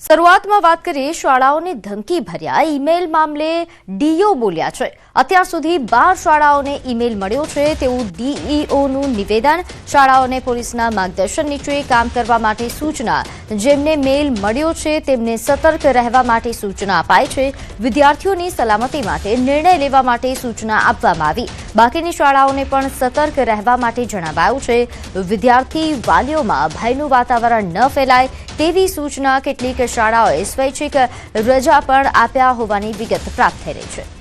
શરૂઆતમાં વાત કરીએ શાળાઓને ધમકી ભર્યા. ઈમેલ મામલે ડીઓ બોલ્યા છે. અત્યાર સુધી બાર શાળાઓને ઈમેલ મળ્યો છે. તેવું ડીઈઓનું નિવેદન શાળાઓને પોલીસના માર્ગદર્શન નીચે કામ કરવા માટે સૂચના જેમને મેલ મળ્યો છે, તેમને સતર્ક રહેવા માટે સૂચના અપાઈ છે. વિદ્યાર્થીઓની સલામતી માટે નિર્ણય લેવા માટે સૂચના આપવામાં આવી. બાકીની શાળાઓને પણ સતર્ક રહેવા માટે જણાવાયું છે. વિદ્યાર્થી વાલીઓમાં ભયનું વાતાવરણ ન ફેલાય તેવી સૂચના કેટલીક શાળાઓએ સ્વૈચ્છિક રજા પણ આપ્યા હોવાની વિગત પ્રાપ્ત થઈ રહી છે.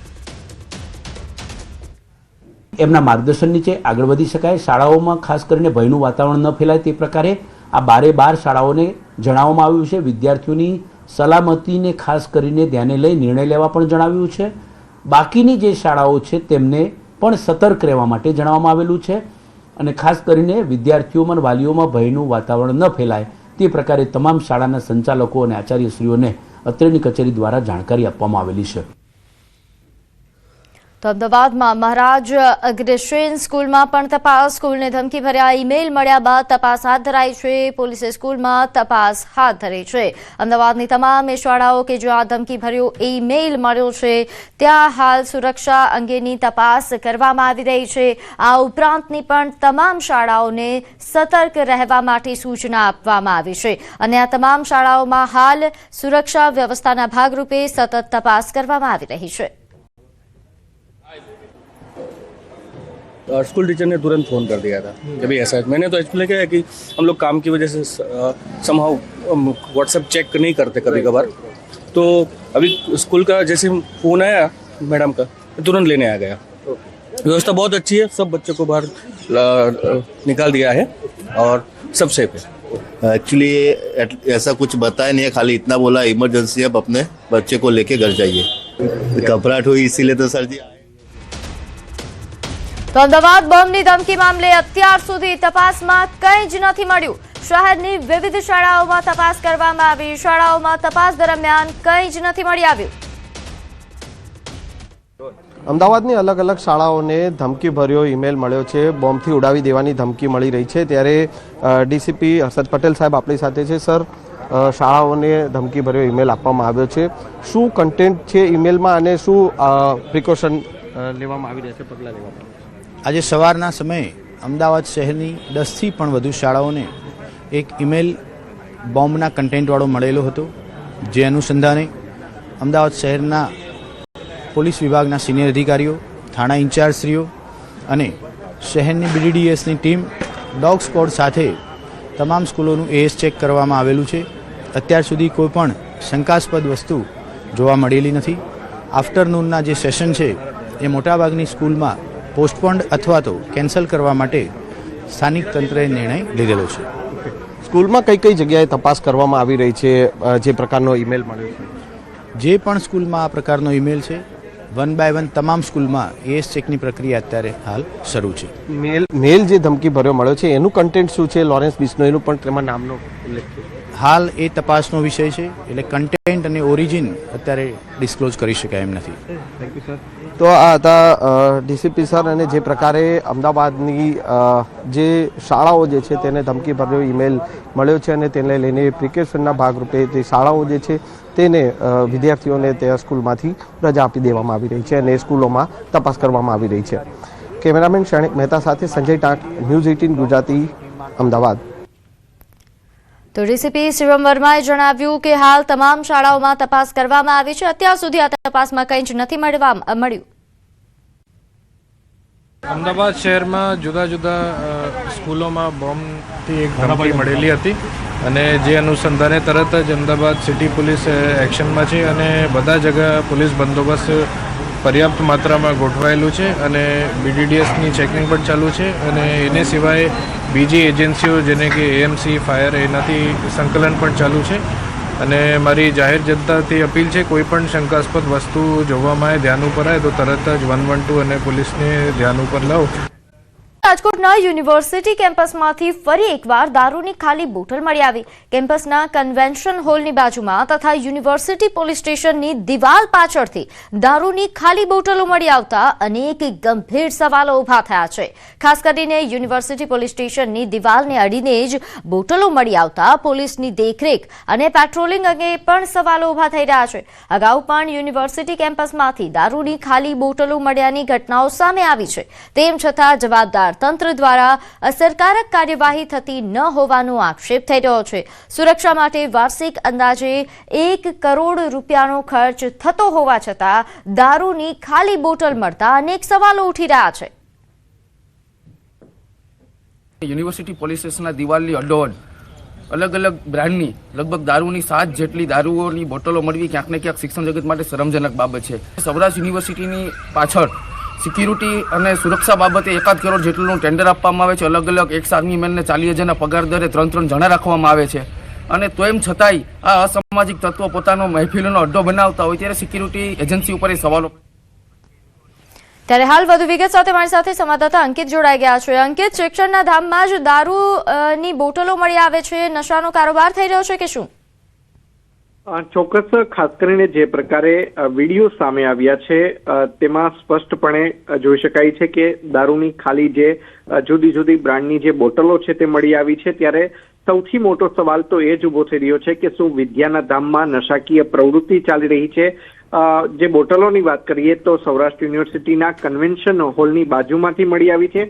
એમના માર્ગદર્શન નીચે આગળ વધી શકાય. શાળાઓમાં ખાસ કરીને ભયનું વાતાવરણ ન ફેલાય તે પ્રકારે આ બારે બાર શાળાઓને જણાવવામાં આવ્યું છે. વિદ્યાર્થીઓની સલામતીને ખાસ કરીને ધ્યાને લઈ નિર્ણય લેવા પણ જણાવ્યું છે. બાકીની જે શાળાઓ છે તેમને પણ સતર્ક રહેવા માટે જણાવવામાં આવેલું છે અને ખાસ કરીને વિદ્યાર્થીઓમાં વાલીઓમાં ભયનું વાતાવરણ ન ફેલાય તે પ્રકારે તમામ શાળાના સંચાલકો અને આચાર્યશ્રીઓને અત્રેની કચેરી દ્વારા જાણકારી આપવામાં આવેલી છે. તો અમદાવાદમાં મહારાજ અગ્રસેન સ્કૂલમાં પણ તપાસ. સ્કૂલને ધમકી ભર્યા ઈમેલ મળ્યા બાદ તપાસ હાથ ધરાઈ છે. પોલીસે સ્કૂલમાં તપાસ હાથ ધરી છે. અમદાવાદની તમામ એ શાળાઓ કે જ્યાં ધમકી ભર્યો ઈમેલ મળ્યો છે, ત્યાં હાલ સુરક્ષા અંગેની તપાસ કરવામાં આવી રહી છે. આ ઉપરાંતની પણ તમામ શાળાઓને સતર્ક રહેવા માટે સૂચના આપવામાં આવી છે અને આ તમામ શાળાઓમાં હાલ સુરક્ષા વ્યવસ્થાના ભાગરૂપે સતત તપાસ કરવામાં આવી રહી છે. और स्कूल टीचर ने तुरंत फ़ोन कर दिया था कि भाई ऐसा है। मैंने तो एक्चुअली क्या है कि हम लोग काम की वजह से समहाउ व्हाट्सएप चेक नहीं करते कभी कभार। तो अभी स्कूल का जैसे फ़ोन आया मैडम का तुरंत लेने आ गया। व्यवस्था बहुत अच्छी है सब बच्चों को बाहर निकाल दिया है और सब सेफ़ है। एक्चुअली ऐसा कुछ बताया नहीं है खाली इतना बोला इमरजेंसी अब अपने बच्चे को लेके घर जाइए। घबराहट हुई इसीलिए तो सर जी તો અમદાવાદ બોમ્બની ધમકી મામલે અત્યાર સુધી તપાસમાં કંઈ જ નથી મળ્યું. શહેરની વિવિધ શાળાઓમાં તપાસ કરવામાં આવી. શાળાઓમાં તપાસ દરમિયાન કંઈ જ નથી મળી આવ્યું. અમદાવાદની અલગ અલગ શાળાઓને ધમકી ભર્યો ઈમેલ મળ્યો છે. બોમ્બથી ઉડાવી દેવાની ધમકી મળી રહી છે. ત્યારે ડીસીપી હર્ષદ પટેલ સાહેબ આપણી સાથે છે. સર શાળાઓને ધમકી ભર્યો ઈમેલ આપવામાં આવ્યો છે. શું કન્ટેન્ટ છે ઈમેલમાં અને શું પ્રિકોશન લેવામાં આવી રહ્યા છે? પગલાં લેવામાં. આજે સવારના સમયે અમદાવાદ શહેરની દસથી પણ વધુ શાળાઓને એક ઇમેલ બોમ્બના કન્ટેન્ટવાળો મળેલો હતો, જે અનુસંધાને અમદાવાદ શહેરના પોલીસ વિભાગના સિનિયર અધિકારીઓ, થાણા ઇન્ચાર્જશ્રીઓ અને શહેરની બીડીડીએસની ટીમ ડોગ સ્કોડ સાથે તમામ સ્કૂલોનું એએસ ચેક કરવામાં આવેલું છે. અત્યાર સુધી કોઈ પણ શંકાસ્પદ વસ્તુ જોવા મળેલી નથી. આફ્ટરનૂનના જે સેશન છે, એ મોટાભાગની સ્કૂલમાં પોસ્ટપોન્ડ અથવા તો કેન્સલ કરવા માટે સ્થાનિક તંત્રએ નિર્ણય લીધેલો છે. સ્કૂલમાં કઈ કઈ જગ્યાએ તપાસ કરવામાં આવી રહી છે? જે પ્રકારનો ઈમેલ મળ્યો છે? જે પણ સ્કૂલમાં આ પ્રકારનો ઈમેલ છે વન બાય વન તમામ સ્કૂલમાં એએસ ચેકની પ્રક્રિયા અત્યારે હાલ શરૂ છે. મેલ મેલ જે ધમકી ભર્યો મળ્યો છે એનું કન્ટેન્ટ શું છે? લોરેન્સ બિશ્નોઈનું પણ તેમાં નામનો ઉલ્લેખ છે. હાલ એ તપાસનો વિષય છે એટલે કન્ટેન્ટ અને ઓરિજિન અત્યારે ડિસ્ક્લોઝ કરી શકાય એમ નથી. તો આ હતા ડીસીપી સર અને જે પ્રકારે અમદાવાદની જે શાળાઓ જે છે તેને ધમકી ભર્યો ઈમેલ મળ્યો છે અને તેને લઈને પ્રિકેશનના ભાગરૂપે જે શાળાઓ જે છે તેને વિદ્યાર્થીઓને તે સ્કૂલમાંથી રજા આપી દેવામાં આવી રહી છે અને સ્કૂલોમાં તપાસ કરવામાં આવી રહી છે. કેમેરામેન શણિક મહેતા સાથે સંજય ટાંક ન્યૂઝ એઇટીન ગુજરાતી અમદાવાદ. તો ડીસીપી શિવમ વર્માએ જણાવ્યું કે હાલ તમામ શાળાઓમાં તપાસ કરવામાં આવી છે. અત્યાર સુધી આ તપાસમાં કંઈ જ નથી મળવા મળ્યું. અમદાવાદ શહેરમાં જુદા જુદા સ્કૂલોમાં બોમ્બથી એક ધમકી મળેલી હતી અને જે અનુસંધાને તરત જ અમદાવાદ સિટી પોલીસ એક્શનમાં છે અને બધા જગા પોલીસ બંદોબસ્ત પર્યાપ્ત માત્રામાં ગોઠવાયેલું છે અને બીડીડીએસની ચેકિંગ પણ ચાલુ છે અને એને સિવાય બીજી એજન્સીઓ જેને કે એએમસી ફાયર, એનાથી સંકલન પણ ચાલુ છે. અને મારી જાહેર જનતાથી અપીલ છે, કોઈ પણ શંકાસ્પદ વસ્તુ જોવામાં ધ્યાન ઉપર આવે, તો તરત જ વન વન ટુ અને પોલીસને ધ્યાન ઉપર લાવો. રાજકોટના યુનિવર્સિટી કેમ્પસમાંથી ફરી એકવાર દારૂની ખાલી બોટલ મળી આવી. કેમ્પસના કન્વેન્શન હોલની બાજુમાં તથા યુનિવર્સિટી પોલીસ સ્ટેશનની દિવાલ પાછળથી દારૂની ખાલી બોટલો મળી આવતા અનેક ગંભીર સવાલો ઊભા થયા છે. ખાસ કરીને યુનિવર્સિટી પોલીસ સ્ટેશનની દિવાલને અડીને જ બોટલો મળી આવતા પોલીસની દેખરેખ અને પેટ્રોલિંગ અંગે પણ સવાલો ઊભા થઈ રહ્યા છે. અગાઉ પણ યુનિવર્સિટી કેમ્પસમાંથી દારૂની ખાલી બોટલો મળ્યાની ઘટનાઓ સામે આવી છે. તેમ છતાં જવાબદાર તંત્ર દ્વારા અસરકારક કાર્યવાહી થતી ન હોવાનો આક્ષેપ થઈ રહ્યો છે. સુરક્ષા માટે વાર્ષિક અંદાજે એક કરોડ રૂપિયાનો ખર્ચ થતો હોવા છતાં દારૂની ખાલી બોટલ મળતા અનેક સવાલો ઉઠી રહ્યા છે. યુનિવર્સિટી પોલીસ સ્ટેશનના દિવાલની અડોઅડ અલગ અલગ બ્રાન્ડની લગભગ દારૂની સાત જેટલી દારૂઓની બોટલો મળવી ક્યાંક ને ક્યાંક શિક્ષણ જગત માટે શરમજનક બાબત છે. સૌરાષ્ટ્ર યુનિવર્સિટીની પાછળ સિક્યુરિટી અને સુરક્ષા બાબતે એકાદ કરોડ જેટલું ટેન્ડર આપવામાં આવે છે. અલગ અલગ એક આર્મી મેનને ચાલીસ હજારના પગાર દરે ત્રણ ત્રણ જણા રાખવામાં આવે છે. અને તો એમ છતાંય આ અસામાજિક તત્વો પોતાનો મહેફિલોનો અડ્ડો બનાવતા હોય ત્યારે સિક્યુરિટી એજન્સી ઉપર એ સવાલો ત્યારે હાલ વધુ વિગત સાથે મારી સાથે સંવાદદાતા અંકિત જોડાઈ ગયા છે. અંકિત, શિક્ષણના ધામમાં જ દારૂની બોટલો મળી આવે છે. નશાનો કારોબાર થઈ રહ્યો છે કે શું? ચોક્કસ ખાસ કરીને જે પ્રકારે વીડિયો સામે આવ્યા છે તેમાં સ્પષ્ટપણે જોઈ શકાય છે કે દારૂની ખાલી જે જુદી જુદી બ્રાન્ડની જે બોટલો છે તે મળી આવી છે. ત્યારે સૌથી મોટો સવાલ તો એ જ ઊભો થઈ રહ્યો છે કે શું વિદ્યાના ધામમાં નશાકીય પ્રવૃત્તિ ચાલી રહી છે? જે બોટલોની વાત કરીએ તો સૌરાષ્ટ્ર યુનિવર્સિટીના કન્વેન્શન હોલની બાજુમાંથી મળી આવી છે.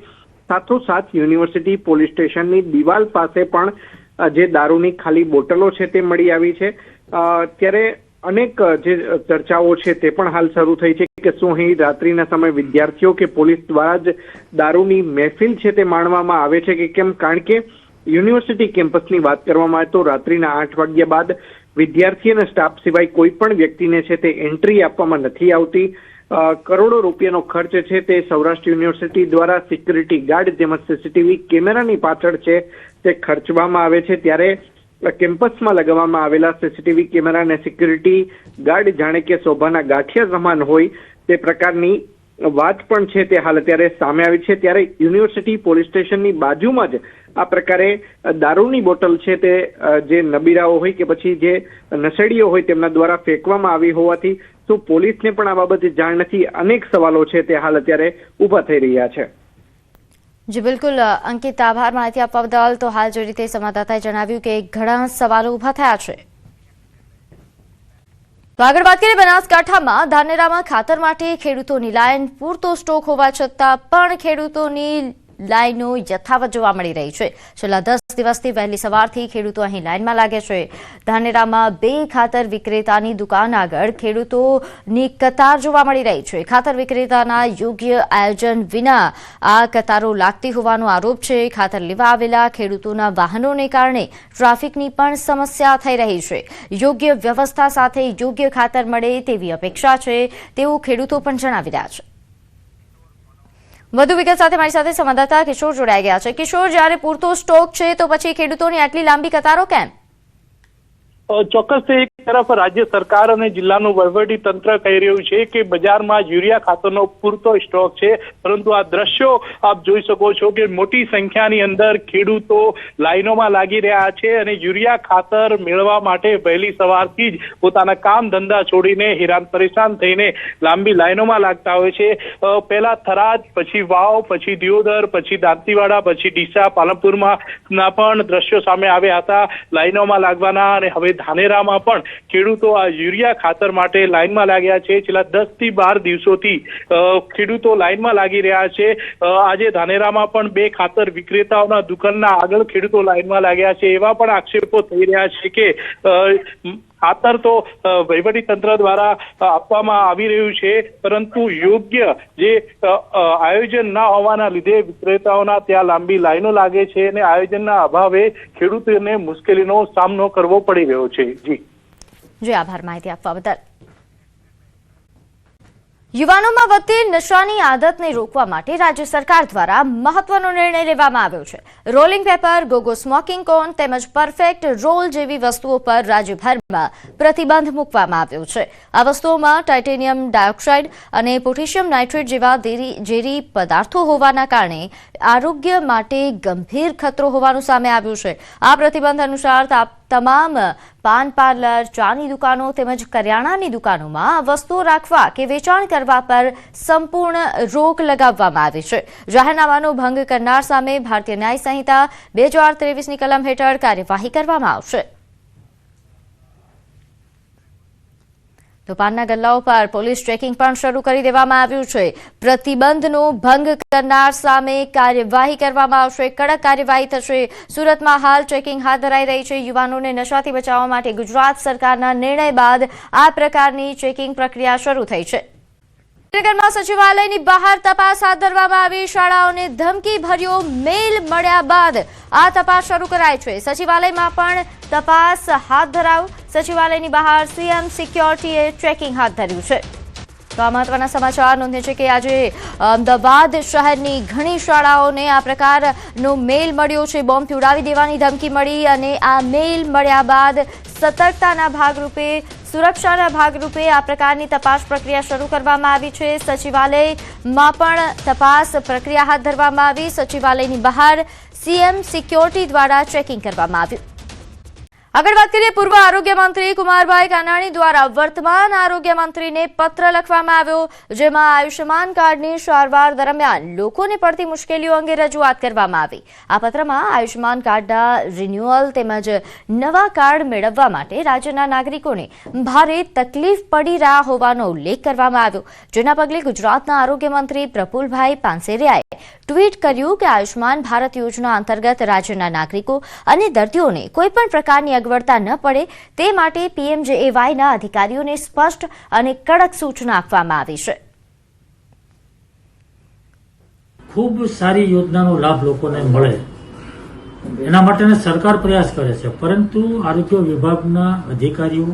સાથોસાથ યુનિવર્સિટી પોલીસ સ્ટેશનની દિવાલ પાસે પણ જે દારૂની ખાલી બોટલો છે તે મળી આવી છે. ત્યારે અનેક જે ચર્ચાઓ છે તે પણ હાલ શરૂ થઈ છે કે શું અહીં રાત્રિના સમયે વિદ્યાર્થીઓ કે પોલીસ દ્વારા જ દારૂની મહેફિલ છે તે માણવામાં આવે છે કે કેમ? કારણ કે યુનિવર્સિટી કેમ્પસની વાત કરવામાં આવે તો રાત્રિના આઠ વાગ્યા બાદ વિદ્યાર્થી અને સ્ટાફ સિવાય કોઈ પણ વ્યક્તિને છે તે એન્ટ્રી આપવામાં નથી આવતી. કરોડો રૂપિયાનો ખર્ચ છે તે સૌરાષ્ટ્ર યુનિવર્સિટી દ્વારા સિક્યુરિટી ગાર્ડ તેમજ સીસીટીવી કેમેરાની પાછળ છે તે ખર્ચવામાં આવે છે. ત્યારે કેમ્પસમાં લગાવવામાં આવેલા સીસીટીવી કેમેરા અને સિક્યુરિટી ગાર્ડ જાણે કે શોભાના ગાંઠિયા સમાન હોય તે પ્રકારની વાત પણ છે તે હાલ અત્યારે સામે આવી છે. ત્યારે યુનિવર્સિટી પોલીસ સ્ટેશનની બાજુમાં જ આ પ્રકારે દારૂની બોટલ છે તે જે નબીરાઓ હોય કે પછી જે નશેડીઓ હોય તેમના દ્વારા ફેંકવામાં આવી હોવાથી શું પોલીસને પણ આ બાબતે જાણ નથી? અનેક સવાલો છે તે હાલ અત્યારે ઊભા થઈ રહ્યા છે. જી, બિલકુલ અંકિત, આભાર. માહિતી આપવા બદલ તો હાલ જે રીતે સંવાદદાતાએ જણાવ્યું કે ઘણા સવાલો ઊભા થયા છે. તો આગળ વાત કરીએ બનાસકાંઠામાં. ધાનેરામાં ખાતર માટે ખેડૂતોની લાઇન પૂરતો સ્ટોક હોવા છતાં પણ ખેડૂતોની લાઈનો યથાવત જોવા મળી રહી છે. છેલ્લા દસ દિવસથી વહેલી સવારથી ખેડૂતો અહીં લાઇનમાં લાગે છે. ધાનેરામાં બે ખાતર વિક્રેતાની દુકાન આગળ ખેડૂતોની કતાર જોવા મળી રહી છે. ખાતર વિક્રેતાના યોગ્ય આયોજન વિના આ કતારો લાગતી હોવાનો આરોપ છે. ખાતર લેવા આવેલા ખેડૂતોના વાહનોને કારણે ટ્રાફિકની પણ સમસ્યા થઈ રહી છે. યોગ્ય વ્યવસ્થા સાથે યોગ્ય ખાતર મળે તેવી અપેક્ષા છે તેવું ખેડૂતો પણ જણાવી રહ્યા છે. વધુ વિગત સાથે મારી સાથે સંવાદદાતા કિશોર જોડાઈ ગયા છે. કિશોર, જ્યારે પૂરતો સ્ટોક છે, તો પછી ખેડૂતોની આટલી લાંબી કતારો કેમ? ચોક્કસ એક તરફ રાજ્ય સરકાર અને જિલ્લાનું વહીવટી તંત્ર કહી રહ્યું છે કે બજારમાં યુરિયા ખાતરનો પૂરતો સ્ટોક છે. પરંતુ આ દ્રશ્યો આપ જોઈ શકો છો કે મોટી સંખ્યાની અંદર ખેડૂતો લાઈનોમાં લાગી રહ્યા છે અને યુરિયા ખાતર મેળવવા માટે વહેલી સવારથી જ પોતાના કામ ધંધા છોડીને હેરાન પરેશાન થઈને લાંબી લાઈનોમાં લાગતા હોય છે. પહેલા થરાદ, પછી વાવ, પછી દિયોદર, પછી દાંતીવાડા, પછી ડીસા, પાલનપુરમાં ના પણ દ્રશ્યો સામે આવ્યા હતા. લાઈનોમાં લાગવાના અને હવે ધાનેરામાં પણ ખેડૂતો આ યુરિયા ખાતર માટે લાઇનમાં લાગ્યા છે. છેલ્લા દસથી બાર દિવસોથી ખેડૂતો લાઇનમાં લાગી રહ્યા છે. આજે ધાનેરામાં પણ બે ખાતર વિક્રેતાઓના દુકાનના આગળ ખેડૂતો લાઇનમાં લાગ્યા છે. એવા પણ આક્ષેપો થઈ રહ્યા છે કે ખાતર તો તંત્ર દ્વારા આપવામાં આવી રહ્યું છે. પરંતુ યોગ્ય જે આયોજન ના હોવાના લીધે વિક્રેતાઓના ત્યાં લાંબી લાઈનો લાગે છે અને આયોજનના અભાવે ખેડૂતોને મુશ્કેલીનો સામનો કરવો પડી રહ્યો છે. જી. જી, આભાર માહિતી આપવા બદલ. યુવાનોમાં વધતી નશાની આદતને રોકવા માટે રાજ્ય સરકાર દ્વારા મહત્વનો નિર્ણય લેવામાં આવ્યો છે. Rolling paper Gogo smoking cone તેમજ પરફેક્ટ રોલ જેવી વસ્તુઓ પર રાજ્યભરમાં પ્રતિબંધ મૂકવામાં આવ્યો છે. આ વસ્તુઓમાં ટાઇટેનિયમ ડાયોક્સાઇડ અને પોટેશિયમ નાઇટ્રેટ જેવા ઝેરી પદાર્થો હોવાના કારણે આરોગ્ય માટે ગંભીર ખતરો હોવાનું સામે આવ્યું છે. આ પ્રતિબંધ અનુસાર તા- તમામ પાન પાર્લર, ચાની દુકાનો તેમજ કરિયાણાની દુકાનોમાં વસ્તુઓ રાખવા કે વેચાણ કરવા પર સંપૂર્ણ રોક લગાવવામાં આવી છે. જાહેરનામાનો ભંગ કરનાર સામે ભારતીય ન્યાય સંહિતા બે હજાર ત્રેવીસની કલમ હેઠળ કાર્યવાહી કરવામાં આવશે. તો પાનના ગલ્લાઓ પર પોલીસ ટ્રેકિંગ પણ શરૂ કરી દેવામાં આવ્યું છે. પ્રતિબંધનો ભંગ કરનાર સામે કાર્યવાહી કરવામાં આવશે. કડક કાર્યવાહી થશે. સુરતમાં હાલ ટ્રેકિંગ હાથ ધરાઈ રહી છે. યુવાનોને નશાથી બચાવવા માટે ગુજરાત સરકારના નિર્ણય બાદ આ પ્રકારની ચેકિંગ પ્રક્રિયા શરૂ થઈ છે. ગાંધીનગરમાં સચિવાલયની બહાર તપાસ હાથ ધરવામાં આવી. શાળાઓને ધમકી ભર્યો મેલ મળ્યા બાદ આ તપાસ શરૂ કરાઈ છે. સચિવાલયમાં પણ તપાસ હાથ ધરાવ. સચિવાલયની બહાર સીએમ સિક્યોરિટીએ ટ્રેકિંગ હાથ ધર્યું છે. તો આ મહત્વના સમાચાર નોંધે છે કે આજે અમદાવાદ શહેરની ઘણી શાળાઓને આ પ્રકારનો મેલ મળ્યો છે. બોમ્બથી ઉડાવી દેવાની ધમકી મળી અને આ મેલ મળ્યા બાદ સતર્કતાના ભાગરૂપે સુરક્ષાના ભાગરૂપે આ પ્રકારની તપાસ પ્રક્રિયા શરૂ કરવામાં આવી છે. સચિવાલયમાં પણ તપાસ પ્રક્રિયા હાથ ધરવામાં આવી. સચિવાલયની બહાર સીએમ સિક્યોરિટી દ્વારા ચેકિંગ કરવામાં આવ્યું. આગળ વાત કરીએ પૂર્વ આરોગ્ય મંત્રી કુમારભાઈ કાનાણી દ્વારા વર્તમાન આરોગ્ય મંત્રીને પત્ર લખવામાં આવ્યો, જેમાં આયુષ્યમાન કાર્ડની સારવાર દરમિયાન લોકોને પડતી મુશ્કેલીઓ અંગે રજૂઆત કરવામાં આવી. આ પત્રમાં આયુષ્યમાન કાર્ડના રિન્યુઅલ તેમજ નવા કાર્ડ મેળવવા માટે રાજ્યના નાગરિકોને ભારે તકલીફ પડી રહ્યા હોવાનો ઉલ્લેખ કરવામાં આવ્યો. જેના પગલે ગુજરાતના આરોગ્ય મંત્રી પ્રફુલભાઈ પાનસેરિયાએ ટ્વીટ કર્યું કે આયુષ્યમાન ભારત યોજના અંતર્ગત રાજ્યના નાગરિકો અને દર્દીઓને કોઈપણ પ્રકારની અગવડતા ન પડે તે માટે પીએમજેએવાયના અધિકારીઓને સ્પષ્ટ અને કડક સૂચના આપવામાં આવી છે. ખૂબ સારી યોજનાનો લાભ લોકોને મળે. એના માટે સરકાર પ્રયાસ કરે છે. પરંતુ આરોગ્ય વિભાગના અધિકારીઓ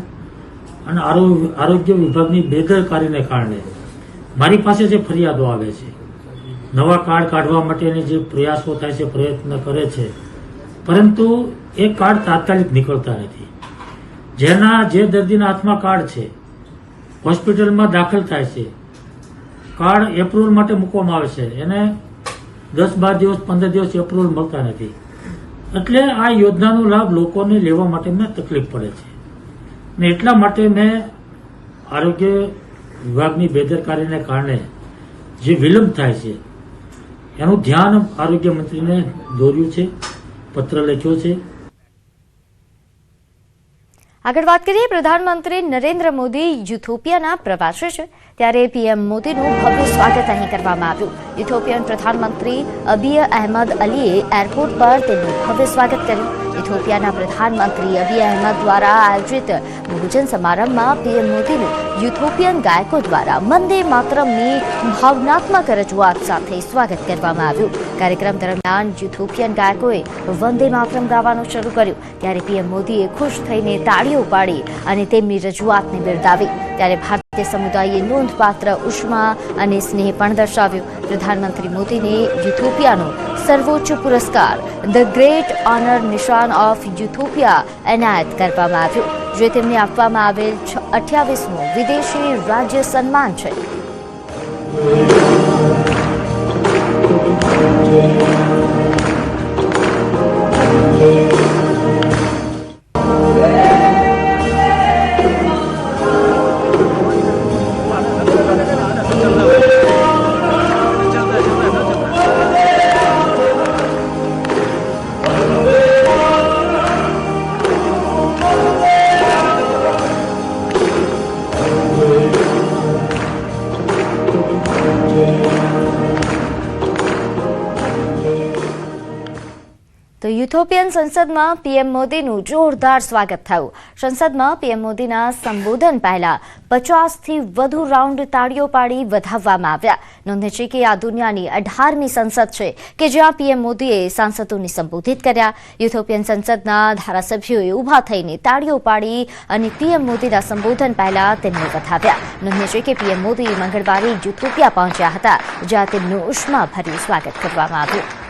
અને આરોગ્ય વિભાગની બેદરકારીને કારણે મારી પાસે જે ફરિયાદો આવે છે, નવા કાર્ડ કાઢવા માટેની જે પ્રયાસો થાય છે, પ્રયત્ન કરે છે, પરંતુ એ કાર્ડ તાત્કાલિક નીકળતા નથી. જેના, જે દર્દીના હાથમાં કાર્ડ છે, હોસ્પિટલમાં દાખલ થાય છે કાર્ડ એપ્રુવલ માટે મૂકવામાં આવે છે, એને દસ બાર દિવસ, પંદર દિવસ એપ્રુવલ મળતા નથી. એટલે આ યોજનાનો લાભ લોકોને લેવા માટે મેં તકલીફ પડે છે. ને એટલા માટે મેં આરોગ્ય વિભાગની બેદરકારીને કારણે જે વિલંબ થાય છે, એનું ધ્યાન આરોગ્ય મંત્રીને દોર્યું છે, પત્ર લખ્યો છે. આગળ વાત કરીએ, પ્રધાનમંત્રી નરેન્દ્ર મોદી યુથોપિયાના પ્રવાસે છે. ત્યારે પીએમ મોદીનું ભવ્ય સ્વાગત અહીં કરવામાં આવ્યું. યુથોપિયન પ્રધાનમંત્રી અબિય અહેમદ અલીએ એરપોર્ટ પર તેમનું ભવ્ય સ્વાગત કર્યું. ઇથોપિયાના પ્રધાનમંત્રી અબી અહેમદ દ્વારા આયોજિત ભોજન સમારંભમાં પીએમ મોદીનું યુથોપિયન ગાયકો દ્વારા વંદે માતરમની ભાવનાત્મક રજૂઆત સાથે સ્વાગત કરવામાં આવ્યું. કાર્યક્રમ દરમિયાન યુથોપિયન ગાયકોએ વંદે માતરમ ગાવાનું શરૂ કર્યું. ત્યારે પીએમ મોદીએ ખુશ થઈને તાળીઓ પાડી અને તેમની રજૂઆતને બિરદાવી. ત્યારે ભારતીય સમુદાયે નોંધપાત્ર ઉષ્મા અને સ્નેહ પણ દર્શાવ્યો. પ્રધાનમંત્રી મોદીને યુથોપિયાનો સર્વોચ્ચ પુરસ્કાર, ધ ગ્રેટ ઓનર નિશાન ઓફ યુથોપિયા, એનાયત કરવામાં આવ્યો, જે તેમને આપવામાં આવેલ અઠ્યાવીસમું વિદેશી રાજ્ય સન્માન છે. યુથોપિયન સંસદમાં પીએમ મોદીનું જોરદાર સ્વાગત થયું. સંસદમાં પીએમ મોદીના સંબોધન પહેલા પચાસથી વધુ રાઉન્ડ તાળીઓ પાડી વધાવવામાં આવ્યા. નોંધે છે કે આ દુનિયાની અઢારમી સંસદ છે કે જ્યાં પીએમ મોદીએ સાંસદોને સંબોધિત કર્યા. યુથોપિયન સંસદના ધારાસભ્યોએ ઊભા થઈને તાળીઓ પાડી અને પીએમ મોદીના સંબોધન પહેલા તેમને વધાવ્યા. નોંધે છે કે પીએમ મોદી મંગળવારે યુથોપિયા પહોંચ્યા હતા, જ્યાં તેમનું ઉષ્માભર્યું સ્વાગત કરવામાં આવ્યું.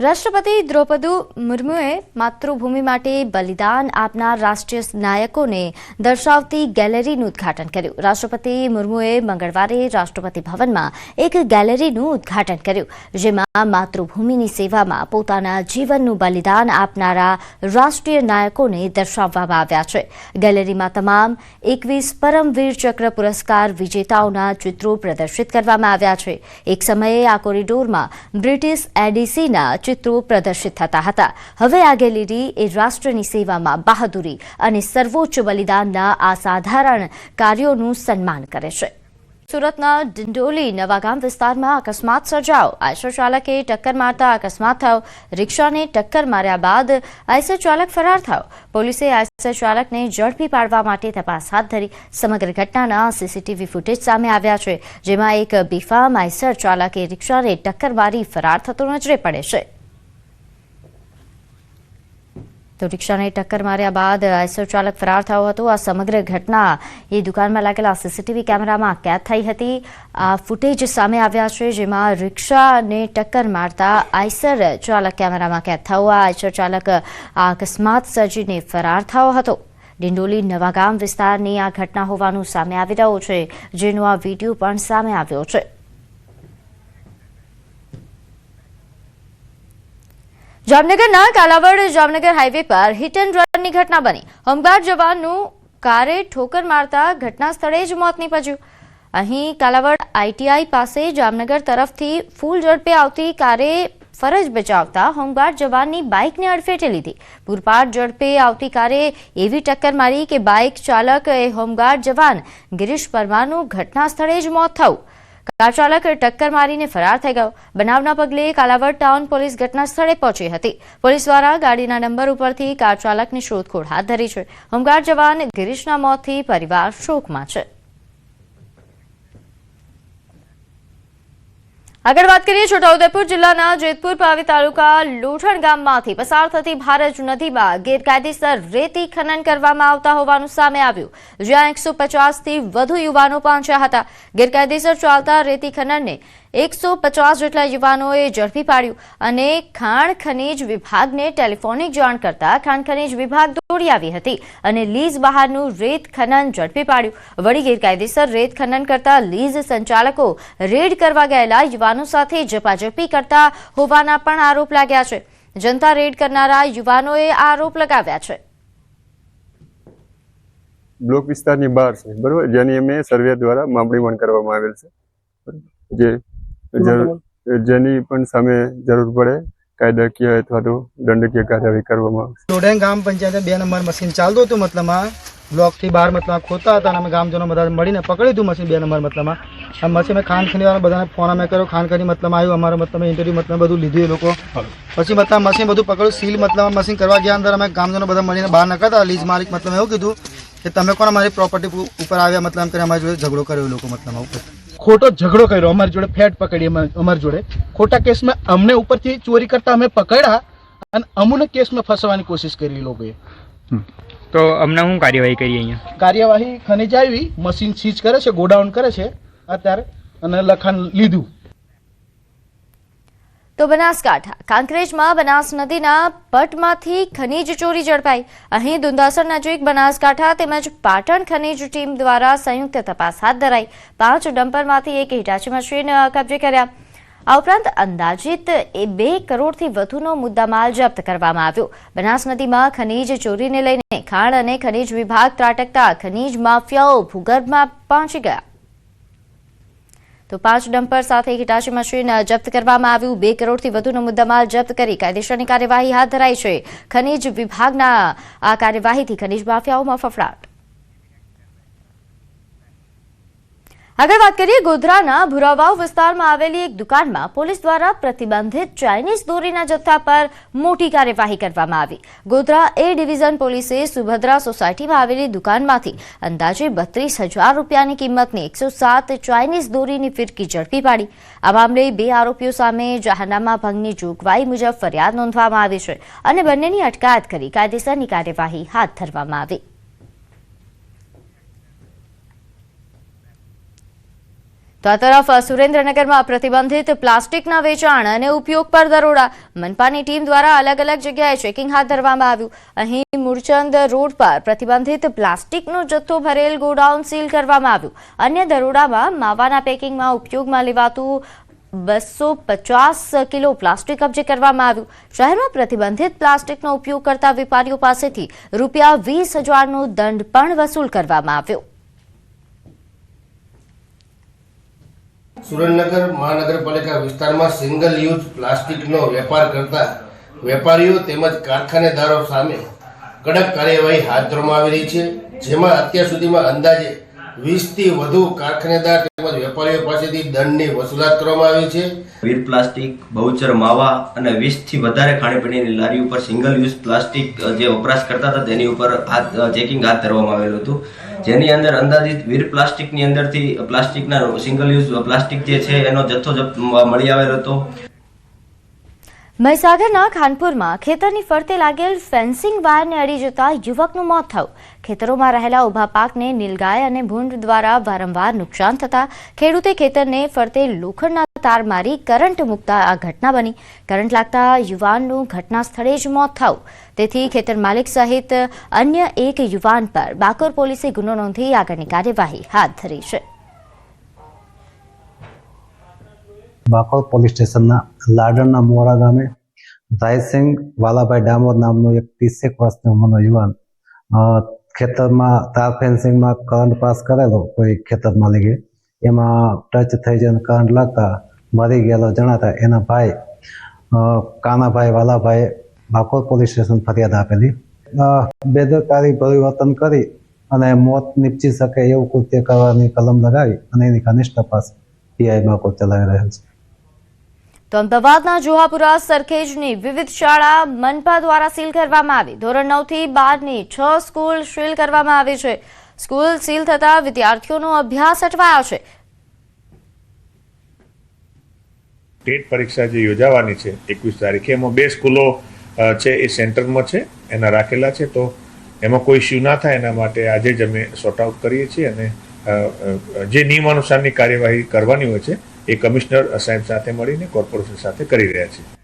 રાષ્ટ્રપતિ દ્રૌપદી મુર્મુએ માતૃભૂમિ માટે બલિદાન આપનાર રાષ્ટ્રીય નાયકોને દર્શાવતી ગેલેરીનું ઉદ્ઘાટન કર્યું. રાષ્ટ્રપતિ મુર્મુએ મંગળવારે રાષ્ટ્રપતિ ભવનમાં એક ગેલેરીનું ઉદ્ઘાટન કર્યું, જેમાં માતૃભૂમિની સેવામાં પોતાના જીવનનું બલિદાન આપનારા રાષ્ટ્રીય નાયકોને દર્શાવવામાં આવ્યા છે. ગેલેરીમાં તમામ એકવીસ પરમવીર ચક્ર પુરસ્કાર વિજેતાઓના ચિત્રો પ્રદર્શિત કરવામાં આવ્યા છે. એક સમયે આ કોરિડોરમાં બ્રિટિશ એડીસીના ચિત્રો પ્રદર્શિત થતા હતા. હવે આ ગેલેરી એ રાષ્ટ્રની સેવામાં બહાદુરી અને સર્વોચ્ચ બલિદાનના અસાધારણ કાર્યોનું સન્માન કરે છે. સુરતના ડિંડોલી નવાગામ વિસ્તારમાં અકસ્માત સર્જાયો. આઈસર ચાલકે ટક્કર મારતા અકસ્માત થયો. રિક્ષાને ટક્કર માર્યા બાદ આઈસર ચાલક ફરાર થયો. પોલીસે આઈસર ચાલકને ઝડપી પાડવા માટે તપાસ હાથ ધરી. સમગ્ર ઘટનાના સીસીટીવી ફૂટેજ સામે આવ્યા છે, જેમાં એક બીફામ આઈસર ચાલકે રિક્ષાને ટક્કર મારી ફરાર થતો નજરે પડે છે. તો રિક્ષાને ટક્કર માર્યા બાદ આઈસર ચાલક ફરાર થયો હતો. આ સમગ્ર ઘટના એ દુકાનમાં લાગેલા સીસીટીવી કેમેરામાં કેદ થઈ હતી. આ ફૂટેજ સામે આવ્યા છે, જેમાં રિક્ષાને ટક્કર મારતા આઈસર ચાલક કેમેરામાં કેદ થયો. આ આઈસર ચાલક આ અકસ્માત સર્જીને ફરાર થયો હતો. ડિંડોલી નવાગામ વિસ્તારની આ ઘટના હોવાનું સામે આવી રહ્યું છે, જેનો આ વીડિયો પણ સામે આવ્યો છે. જામનગરના કાલાવડ જામનગર હાઈવે પર હિટ એન્ડ રનની ઘટના બની. હોમગાર્ડ જવાનનું કારે ઠોકર મારતા ઘટના સ્થળે જ મોત નીપજ્યું. અહીં કાલાવડ આઈટીઆઈ પાસે જામનગર તરફથી ફૂલ ઝડપે આવતી કારે ફરજ બજાવતા હોમગાર્ડ જવાનની બાઇકને અડફેટે લીધી. પૂરપાટ ઝડપે આવતી કારે એવી ટક્કર મારી કે બાઇક ચાલક એ હોમગાર્ડ જવાન ગિરીશ પરમારનું ઘટના સ્થળે જ મોત થયું. કાર ચાલક ટક્કર મારીને ફરાર થઈ ગયો. બનાવના પગલે કાલાવડ ટાઉન પોલીસ ઘટના સ્થળે પહોંચી હતી. પોલીસ દ્વારા ગાડીના નંબર ઉપરથી કાર ચાલકની શોધખોળ હાથ ધરી છે. હોમગાર્ડ જવાન ગિરીશના મોતથી પરિવાર શોકમાં છે. આગળ વાત કરીએ છોટાઉદેપુર જિલ્લાના જેતપુર પાવી તાલુકા લોઠણ ગામમાંથી પસાર થતી ભારજ નદીમાં ગેરકાયદેસર રેતી ખનન કરવામાં આવતા હોવાનું સામે આવ્યું. જ્યાં એકસો પચાસથી વધુ યુવાનો પહોંચ્યા હતા. ગેરકાયદેસર ચાલતા રેતી ખનનને એકસો પચાસ જેટલા યુવાનોએ ઝડપી પાડ્યું અને ખાણ ખનીજ વિભાગને ટેલિફોનિક જાણ કરતા ખાણ ખનીજ વિભાગ દોડી આવી હતી અને લીઝ બહારનું રેત ખનન ઝડપી પાડ્યું. વળી ગેરકાયદેસર રેત ખનન કરતા લીઝ સંચાલકો રેડ કરવા ગયેલા યુવાનો સાથે ઝપાઝપી કરતા હોવાના પણ આરોપ લાગ્યા છે. જનતા રેડ કરનારા યુવાનોએ આરોપ લગાવ્યા છે. બ્લોક વિસ્તારની બહાર છે, બરોબર? જેની અમે સર્વે દ્વારા માપણીમાન કરવામાં આવેલ છે? જે જેની પણ સામે જરૂર પડે કાયદાકીય અથવા તો દંડકીય કાર્યવાહી કરવામાં આવશે. લોઢેન ગામ પંચાયતે બે નંબર મશીન ચાલતું હતું મતલબમાં. બ્લોકથી બહાર મતલબ ખોતા હતા અને અમે ગામજનો બધા મળીને પકડ્યું હતું મશીન બે નંબર મતલબમાં. આ મશીન મેં ખાન ખનીવાળા બધાને ફોન અમે કર્યો. ખાન ખની મતલબ આવ્યું. અમારો મતલબ ઇન્ટરવ્યુ મતલબ બધું લીધું એ લોકો. પછી મતલબ મશીન બધું પકડ્યું. સીલ મતલબ મશીન કરવા ગયા અંદર અમે ગામજનો બધા મળીને બહાર નકળતા. લીઝ માલિક મતલબ એવું કીધું કે તમે કોણ અમારી પ્રોપર્ટી ઉપર આવ્યા મતલબ એમ કરીને અમારી જોડે ઝઘડો કર્યો લોકો મતલબ ઉપર. ખોટો ઝઘડો કર્યો અમારી જોડે ફેટ પકડી અમા- અમારી જોડે. ખોટા કેસમાં અમને ઉપરથી ચોરી કરતા અમે પકડ્યા અને અમુને કેસમાં ફસવાની કોશિશ કરી લોકોએ. તો અમને શું કાર્યવાહી કરી અહીંયા? કાર્યવાહી ખનીજ આવી મશીન સીઝ કરે છે ગોડાઉન કરે છે અત્યારે અને લખાણ લીધું. તો બનાસકાંઠા. કાંકરેજમાં બનાસ નદીના પટમાંથી ખનીજ ચોરી ઝડપાઈ. અહીં દુંદાસર નજીક બનાસકાંઠા તેમજ પાટણ ખનીજ ટીમ દ્વારા સંયુક્ત તપાસ હાથ ધરાઈ. પાંચ ડમ્પરમાંથી એક હિટાચી મશીન કબજે કર્યા. આ ઉપરાંત અંદાજિત એ બે કરોડથી વધુનો મુદ્દામાલ જપ્ત કરવામાં આવ્યો. બનાસ નદીમાં ખનીજ ચોરીને લઈને ખાણ અને ખનીજ વિભાગ ત્રાટકતા ખનીજ માફિયાઓ ભૂગર્ભમાં પહોંચી ગયા. તો પાંચ ડમ્પર સાથે હિટાચી મશીન જપ્ત કરવામાં આવ્યું. બે કરોડથી વધુનો મુદ્દામાલ જપ્ત કરી કાયદેસરની કાર્યવાહી હાથ ધરાઈ છે. ખનીજ વિભાગના આ કાર્યવાહીથી ખનીજ માફિયાઓમાં ફફડાટ. આગળ વાત કરીએ ગોધરાના ભુરાવાવ વિસ્તારમાં આવેલી એક દુકાનમાં પોલીસ દ્વારા પ્રતિબંધિત ચાઇનીઝ દોરીના જથ્થા પર મોટી કાર્યવાહી કરવામાં આવી. ગોધરા એ ડિવિઝન પોલીસે સુભદ્રા સોસાયટીમાં આવેલી દુકાનમાંથી અંદાજે બત્રીસ હજાર રૂપિયાની કિંમતની એકસો સાત ચાઇનીઝ દોરીની ફિરકી ઝડપી પાડી. આ મામલે બે આરોપીઓ સામે જાહેરનામા ભંગની જોગવાઈ મુજબ ફરિયાદ નોંધવામાં આવી છે અને બંનેની અટકાયત કરી કાયદેસરની કાર્યવાહી હાથ ધરવામાં આવી. તો આ તરફ સુરેન્દ્રનગરમાં પ્રતિબંધિત પ્લાસ્ટિકના વેચાણ અને ઉપયોગ પર દરોડા. મનપાની ટીમ દ્વારા અલગ અલગ જગ્યાએ ચેકિંગ હાથ ધરવામાં આવ્યું. અહીં મૂળચંદ રોડ પર પ્રતિબંધિત પ્લાસ્ટિકનો જથ્થો ભરેલ ગોડાઉન સીલ કરવામાં આવ્યું. અન્ય દરોડામાં માવાના પેકિંગમાં ઉપયોગમાં લેવાતું બસો પચાસ કિલો પ્લાસ્ટિક કબજે કરવામાં આવ્યું. શહેરમાં પ્રતિબંધિત પ્લાસ્ટિકનો ઉપયોગ કરતા વેપારીઓ પાસેથી રૂપિયા વીસ હજારનો દંડ પણ વસૂલ કરવામાં આવ્યો. સુરેન્દ્રનગર મહાનગરપાલિકા વિસ્તારમાં સિંગલ યુઝ પ્લાસ્ટિકનો વેપાર કરતા વેપારીઓ તેમજ કારખાનેદારો સામે કડક કાર્યવાહી હાથ ધરવામાં આવી રહી છે, જેમાં અત્યાર સુધીમાં અંદાજે વીસથી વધુ કારખાનેદાર તેમજ વેપારીઓ પાસેથી દંડની વસૂલાત કરવામાં આવી છે. વીર પ્લાસ્ટિક, બહુચર માવા અને વીસથી વધારે ખાણીપીણીની લારી ઉપર સિંગલ યુઝ પ્લાસ્ટિક જે વપરાશ કરતા હતા, તેની ઉપર હાથ ચેકિંગ હાથ ધરવામાં આવેલું હતું. જેની અંદર અંદાજિત વીર પ્લાસ્ટિકની અંદરથી પ્લાસ્ટિકના સિંગલ યુઝ પ્લાસ્ટિક જે છે, એનો જથ્થો મળી આવેલો હતો. મહીસાગરના ખાનપુરમાં ખેતરની ફરતે લાગેલ ફેન્સિંગ વાયરને અડી જતા યુવકનું મોત થયું. ખેતરોમાં રહેલા ઊભા પાકને નીલગાય અને ભૂંડ દ્વારા વારંવાર નુકસાન થતા ખેડૂતે ખેતરને ફરતે લોખંડના તાર મારી કરંટ મૂકતા આ ઘટના બની. કરંટ લાગતા યુવાનનું ઘટના સ્થળે જ મોત થયું. તેથી ખેતર માલિક સહિત અન્ય એક યુવાન પર બાકોર પોલીસે ગુનો નોંધી આગળની કાર્યવાહી હાથ ધરી છે. બાકોર પોલીસ સ્ટેશનના લાડણના મોરા ગામે રાયસિંગ વાલાભાઈ ડામોર નામનો એક ત્રીસેક વર્ષની ઉંમરનો યુવાન ખેતરમાં તાર ફેન્સિંગમાં કરંટ પાસ કરેલો કોઈ ખેતર માલિકે. એમાં ટચ થઈ જઈને કરંટ લાગતા મરી ગયેલો જણાતા એના ભાઈ કાનાભાઈ વાલાભાઈ બાકોર પોલીસ સ્ટેશન ફરિયાદ આપેલી. બેદરકારી પરિવર્તન કરી અને મોત નીપજી શકે એવું કૃત્ય કરવાની કલમ લગાવી અને એની ઘનિષ્ઠ તપાસ પીઆઈ બાકોર ચલાવી રહેલ છે. તો અમદાવાદના જોહાપુરા સરખેજની વિવિધ શાળા મનપા દ્વારા સીલ કરવામાં આવી. ધોરણ નવથી બારની છ સ્કૂલ સીલ કરવામાં આવી છે. સ્કૂલ સીલ થતા વિદ્યાર્થીઓનો અભ્યાસ અટવાયો છે. ટેટ પરીક્ષા જે યોજાવાની છે, એકવીસ તારીખે, એમાં બે સ્કૂલો છે એ સેન્ટરમાં છે, એના રાખેલા છે, તો એમાં કોઈ ઇસ્યુ ના થાય એના માટે આજે જ અમે સોર્ટ આઉટ કરીએ છીએ અને જે નિયમાનુસારની કાર્યવાહી કરવાની હોય છે એ કમિશનર સાહેબ સાથે મળીને કોર્પોરેશન સાથે કરી રહ્યા છીએ